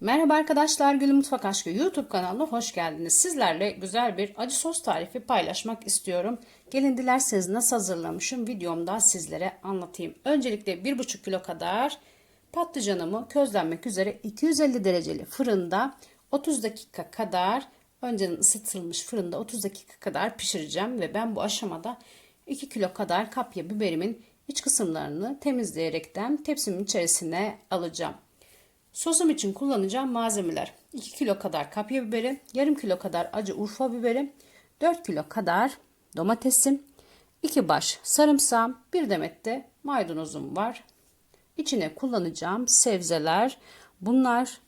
Merhaba arkadaşlar, Gülüm Mutfak Aşkı YouTube kanalına hoş geldiniz. Sizlerle güzel bir acı sos tarifi paylaşmak istiyorum. Gelin dilerseniz nasıl hazırlamışım videomda sizlere anlatayım. Öncelikle 1,5 kilo kadar patlıcanımı közlenmek üzere 250 dereceli fırında 30 dakika kadar önceden ısıtılmış fırında 30 dakika kadar pişireceğim ve ben bu aşamada 2 kilo kadar kapya biberimin iç kısımlarını temizleyerekten tepsimin içerisine alacağım. Sosum için kullanacağım malzemeler 2 kilo kadar kapya biberi, yarım kilo kadar acı urfa biberi, 4 kilo kadar domatesim, 2 baş sarımsağım, 1 demet de maydanozum var. İçine kullanacağım sebzeler bunlar.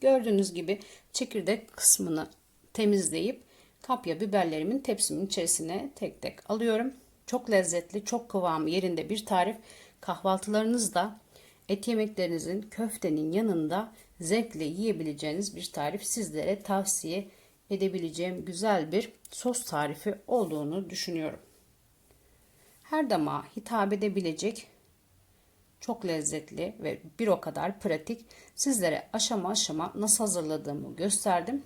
Gördüğünüz gibi çekirdek kısmını temizleyip kapya biberlerimin tepsimin içerisine tek tek alıyorum. Çok lezzetli, çok kıvamı yerinde bir tarif. Kahvaltılarınızda et yemeklerinizin köftenin yanında zevkle yiyebileceğiniz bir tarif sizlere tavsiye edebileceğim güzel bir sos tarifi olduğunu düşünüyorum. Her damağa hitap edebilecek çok lezzetli ve bir o kadar pratik. Sizlere aşama aşama nasıl hazırladığımı gösterdim.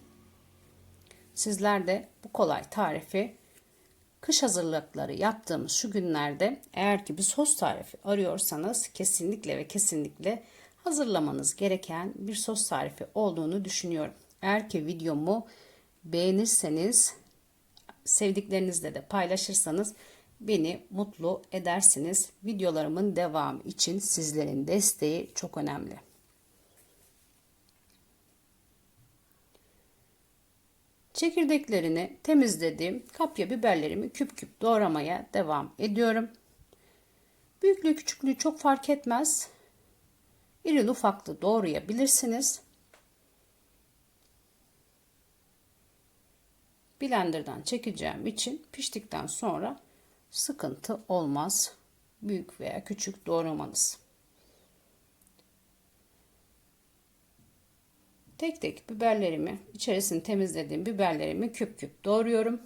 Sizler de bu kolay tarifi kış hazırlıkları yaptığımız şu günlerde eğer ki bir sos tarifi arıyorsanız kesinlikle ve kesinlikle hazırlamanız gereken bir sos tarifi olduğunu düşünüyorum. Eğer ki videomu beğenirseniz sevdiklerinizle de paylaşırsanız beni mutlu edersiniz. Videolarımın devamı için sizlerin desteği çok önemli. Çekirdeklerini temizlediğim kapya biberlerimi küp küp doğramaya devam ediyorum. Büyüklüğü küçüklüğü çok fark etmez. İri ufaklı doğrayabilirsiniz. Blender'dan çekeceğim için piştikten sonra sıkıntı olmaz. Büyük veya küçük doğramanız. Tek tek biberlerimi, içerisini temizlediğim biberlerimi küp küp doğruyorum.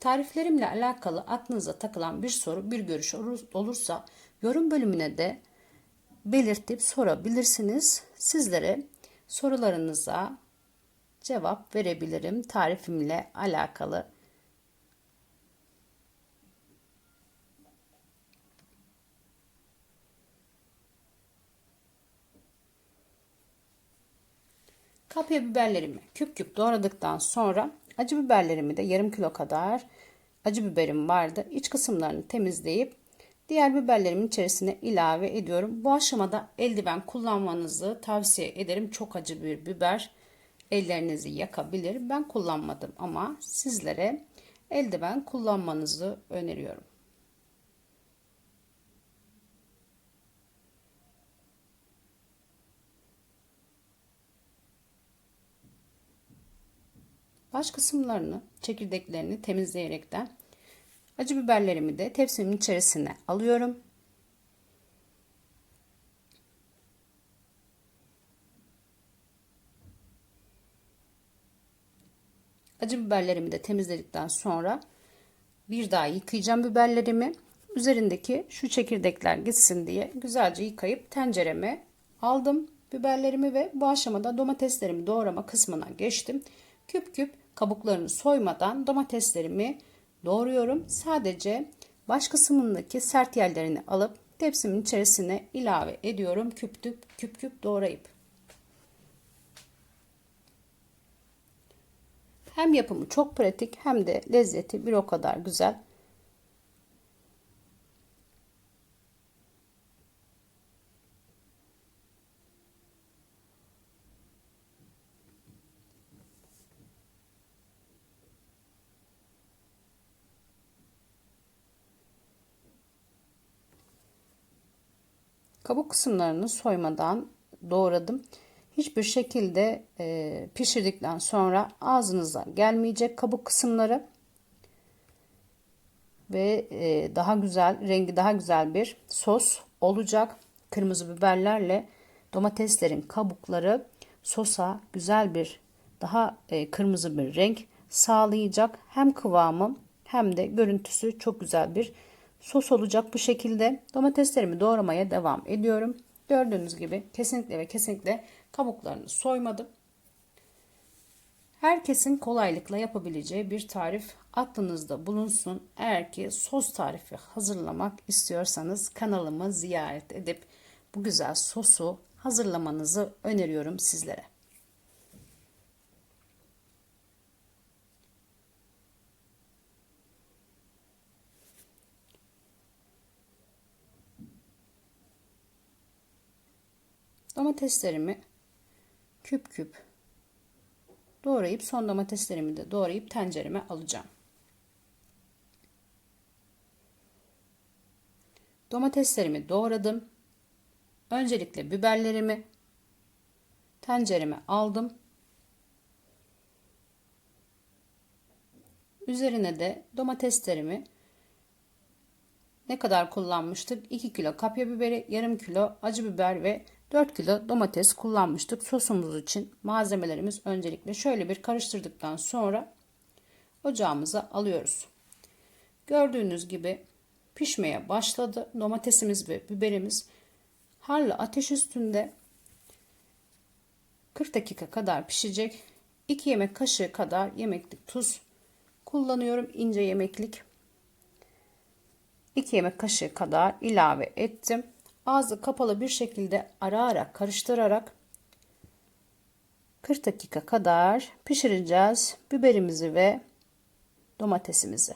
Tariflerimle alakalı aklınıza takılan bir soru, bir görüş olursa yorum bölümüne de belirtip sorabilirsiniz. Sizlere sorularınıza cevap verebilirim tarifimle alakalı. Kapya biberlerimi küp küp doğradıktan sonra acı biberlerimi de yarım kilo kadar acı biberim vardı. İç kısımlarını temizleyip diğer biberlerimin içerisine ilave ediyorum. Bu aşamada eldiven kullanmanızı tavsiye ederim. Çok acı bir biber ellerinizi yakabilir. Ben kullanmadım ama sizlere eldiven kullanmanızı öneriyorum. Baş kısımlarını, çekirdeklerini temizleyerekten acı biberlerimi de tepsimin içerisine alıyorum. Acı biberlerimi de temizledikten sonra bir daha yıkayacağım biberlerimi. Üzerindeki şu çekirdekler gitsin diye güzelce yıkayıp tencereme aldım biberlerimi ve bu aşamada domateslerimi doğrama kısmına geçtim. Küp küp kabuklarını soymadan domateslerimi doğruyorum. Sadece baş kısmındaki sert yerlerini alıp tepsimin içerisine ilave ediyorum. Küp küp küp küp doğrayıp. Hem yapımı çok pratik hem de lezzeti bir o kadar güzel. Kabuk kısımlarını soymadan doğradım. Hiçbir şekilde e, pişirdikten sonra ağzınıza gelmeyecek kabuk kısımları ve e, daha güzel rengi daha güzel bir sos olacak. Kırmızı biberlerle domateslerin kabukları sosa güzel bir daha e, kırmızı bir renk sağlayacak. Hem kıvamı hem de görüntüsü çok güzel bir sos olacak bu şekilde. Domateslerimi doğramaya devam ediyorum. Gördüğünüz gibi kesinlikle ve kesinlikle kabuklarını soymadım. Herkesin kolaylıkla yapabileceği bir tarif aklınızda bulunsun. Eğer ki sos tarifi hazırlamak istiyorsanız kanalımı ziyaret edip bu güzel sosu hazırlamanızı öneriyorum sizlere. Domateslerimi küp küp doğrayıp son domateslerimi de doğrayıp tencereme alacağım. Domateslerimi doğradım. Öncelikle biberlerimi tencereme aldım. Üzerine de domateslerimi ne kadar kullanmıştık? 2 kilo kapya biberi, yarım kilo acı biber ve 4 kilo domates kullanmıştık. Sosumuz için malzemelerimiz öncelikle şöyle bir karıştırdıktan sonra ocağımıza alıyoruz. Gördüğünüz gibi pişmeye başladı. Domatesimiz ve biberimiz harlı ateş üstünde 40 dakika kadar pişecek. 2 yemek kaşığı kadar yemeklik tuz kullanıyorum. ince yemeklik. 2 yemek kaşığı kadar ilave ettim. Ağzı kapalı bir şekilde ara ara karıştırarak 40 dakika kadar pişireceğiz biberimizi ve domatesimizi.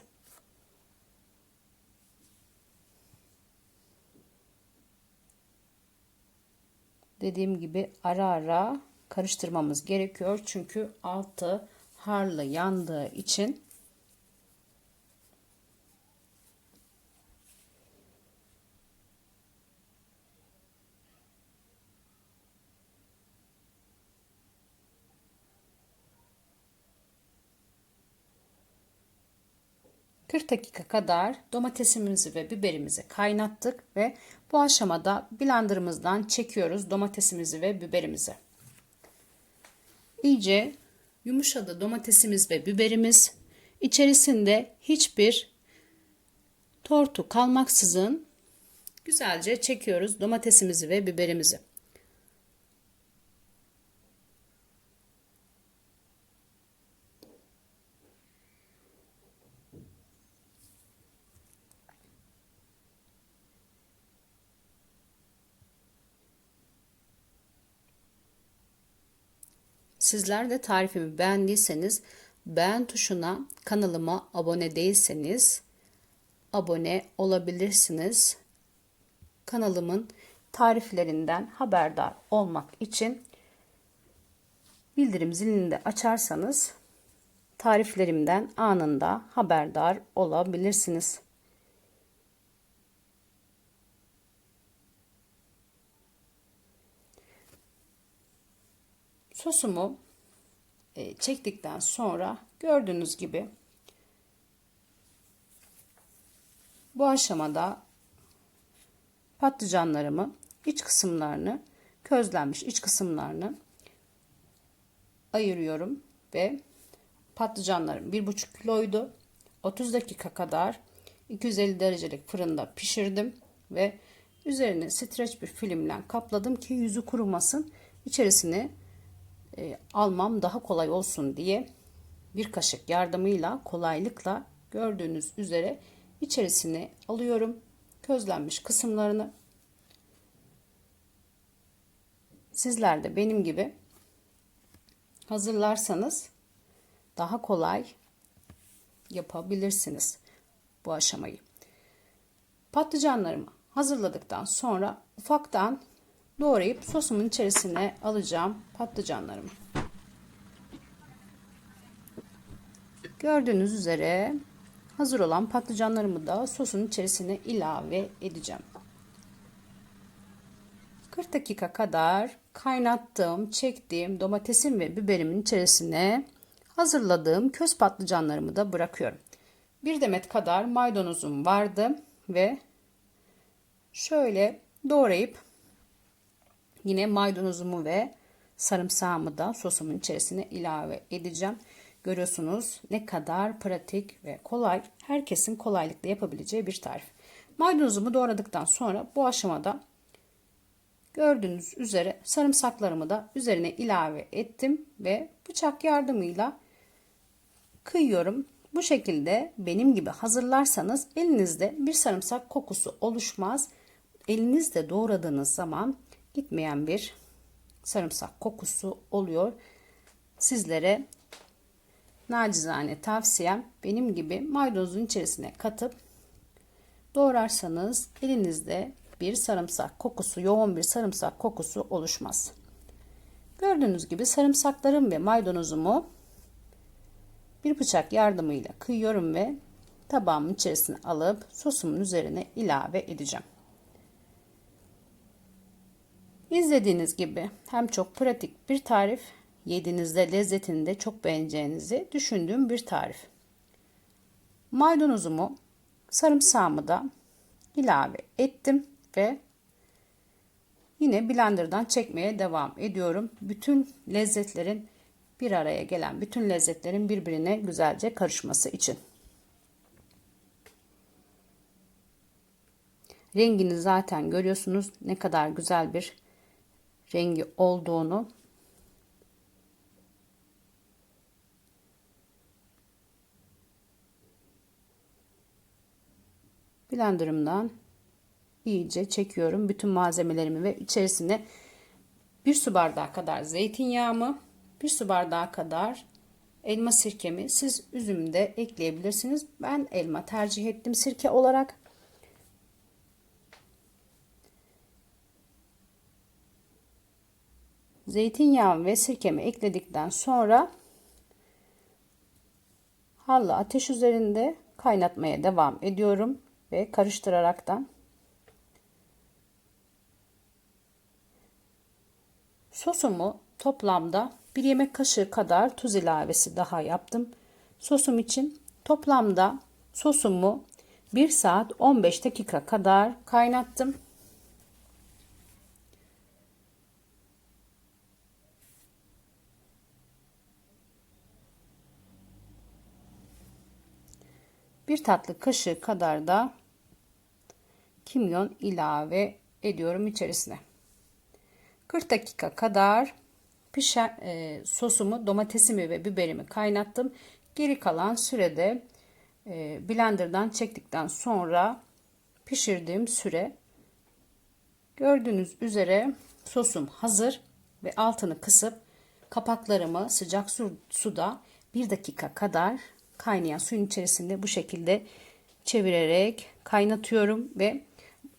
Dediğim gibi ara ara karıştırmamız gerekiyor. Çünkü altı harlı yandığı için 40 dakika kadar domatesimizi ve biberimizi kaynattık ve bu aşamada blenderımızdan çekiyoruz domatesimizi ve biberimizi. İyice yumuşadı domatesimiz ve biberimiz. İçerisinde hiçbir tortu kalmaksızın güzelce çekiyoruz domatesimizi ve biberimizi. Sizler de tarifimi beğendiyseniz beğen tuşuna kanalıma abone değilseniz abone olabilirsiniz. Kanalımın tariflerinden haberdar olmak için bildirim zilini de açarsanız tariflerimden anında haberdar olabilirsiniz. Sosumu e, çektikten sonra gördüğünüz gibi bu aşamada patlıcanlarımı iç kısımlarını közlenmiş iç kısımlarını ayırıyorum ve patlıcanlarım 1,5 kiloydu. 30 dakika kadar 250 derecelik fırında pişirdim ve üzerine streç bir filmle kapladım ki yüzü kurumasın. İçerisine e, almam daha kolay olsun diye bir kaşık yardımıyla kolaylıkla gördüğünüz üzere içerisine alıyorum közlenmiş kısımlarını. Sizler de benim gibi hazırlarsanız daha kolay yapabilirsiniz bu aşamayı. Patlıcanlarımı hazırladıktan sonra ufaktan doğrayıp sosumun içerisine alacağım patlıcanlarımı. Gördüğünüz üzere hazır olan patlıcanlarımı da sosun içerisine ilave edeceğim. 40 dakika kadar kaynattığım, çektiğim domatesim ve biberimin içerisine hazırladığım köz patlıcanlarımı da bırakıyorum. Bir demet kadar maydanozum vardı ve şöyle doğrayıp Yine maydanozumu ve sarımsağımı da sosumun içerisine ilave edeceğim. Görüyorsunuz ne kadar pratik ve kolay, herkesin kolaylıkla yapabileceği bir tarif. Maydanozumu doğradıktan sonra bu aşamada Gördüğünüz üzere sarımsaklarımı da üzerine ilave ettim ve bıçak yardımıyla kıyıyorum. Bu şekilde benim gibi hazırlarsanız elinizde bir sarımsak kokusu oluşmaz. Elinizde doğradığınız zaman gitmeyen bir sarımsak kokusu oluyor. Sizlere nacizane tavsiyem benim gibi maydanozun içerisine katıp doğrarsanız elinizde bir sarımsak kokusu, yoğun bir sarımsak kokusu oluşmaz. Gördüğünüz gibi sarımsaklarım ve maydanozumu bir bıçak yardımıyla kıyıyorum ve tabağımın içerisine alıp sosumun üzerine ilave edeceğim. İzlediğiniz gibi hem çok pratik bir tarif, yediğinizde lezzetini de çok beğeneceğinizi düşündüğüm bir tarif. Maydanozumu, sarımsağımı da ilave ettim ve yine blenderdan çekmeye devam ediyorum. Bütün lezzetlerin bir araya gelen bütün lezzetlerin birbirine güzelce karışması için. Rengini zaten görüyorsunuz ne kadar güzel bir rengi olduğunu. Blenderımdan iyice çekiyorum bütün malzemelerimi ve içerisine bir su bardağı kadar zeytinyağımı, bir su bardağı kadar elma sirkemi siz üzüm de ekleyebilirsiniz. Ben elma tercih ettim sirke olarak. Zeytinyağı ve sirkemi ekledikten sonra halla ateş üzerinde kaynatmaya devam ediyorum ve karıştıraraktan sosumu toplamda bir yemek kaşığı kadar tuz ilavesi daha yaptım. Sosum için toplamda sosumu 1 saat 15 dakika kadar kaynattım. Bir tatlı kaşığı kadar da kimyon ilave ediyorum içerisine. 40 dakika kadar pişen e, sosumu, domatesimi ve biberimi kaynattım. Geri kalan sürede e, blenderdan çektikten sonra pişirdiğim süre gördüğünüz üzere sosum hazır ve altını kısıp kapaklarımı sıcak su, suda bir dakika kadar kaynayan suyun içerisinde bu şekilde çevirerek kaynatıyorum ve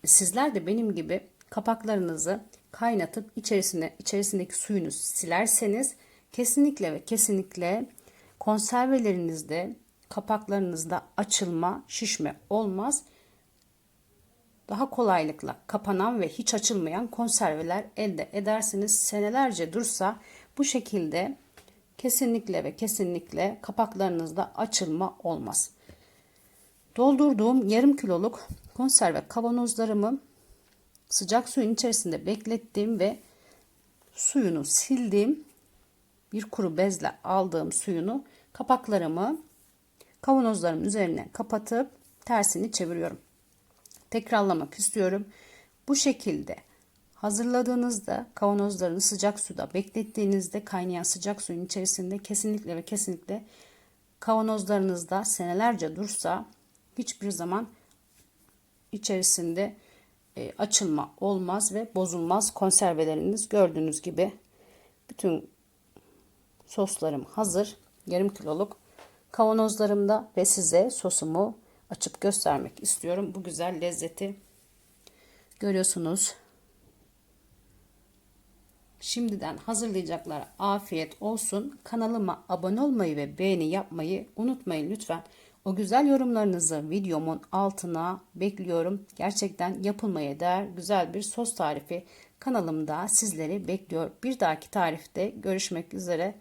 sizler de benim gibi kapaklarınızı kaynatıp içerisine içerisindeki suyunu silerseniz kesinlikle ve kesinlikle konservelerinizde kapaklarınızda açılma, şişme olmaz. Daha kolaylıkla kapanan ve hiç açılmayan konserveler elde edersiniz. Senelerce dursa bu şekilde kesinlikle ve kesinlikle kapaklarınızda açılma olmaz. Doldurduğum yarım kiloluk konserve kavanozlarımı sıcak suyun içerisinde beklettim ve suyunu sildim. Bir kuru bezle aldığım suyunu kapaklarımı kavanozlarımın üzerine kapatıp tersini çeviriyorum. Tekrarlamak istiyorum. Bu şekilde hazırladığınızda kavanozlarını sıcak suda beklettiğinizde kaynayan sıcak suyun içerisinde kesinlikle ve kesinlikle kavanozlarınızda senelerce dursa hiçbir zaman içerisinde e, açılma olmaz ve bozulmaz konserveleriniz. Gördüğünüz gibi bütün soslarım hazır. Yarım kiloluk kavanozlarımda ve size sosumu açıp göstermek istiyorum. Bu güzel lezzeti görüyorsunuz şimdiden hazırlayacaklara afiyet olsun kanalıma abone olmayı ve beğeni yapmayı unutmayın lütfen o güzel yorumlarınızı videomun altına bekliyorum. Gerçekten yapılmaya değer güzel bir sos tarifi kanalımda sizleri bekliyor. Bir dahaki tarifte görüşmek üzere.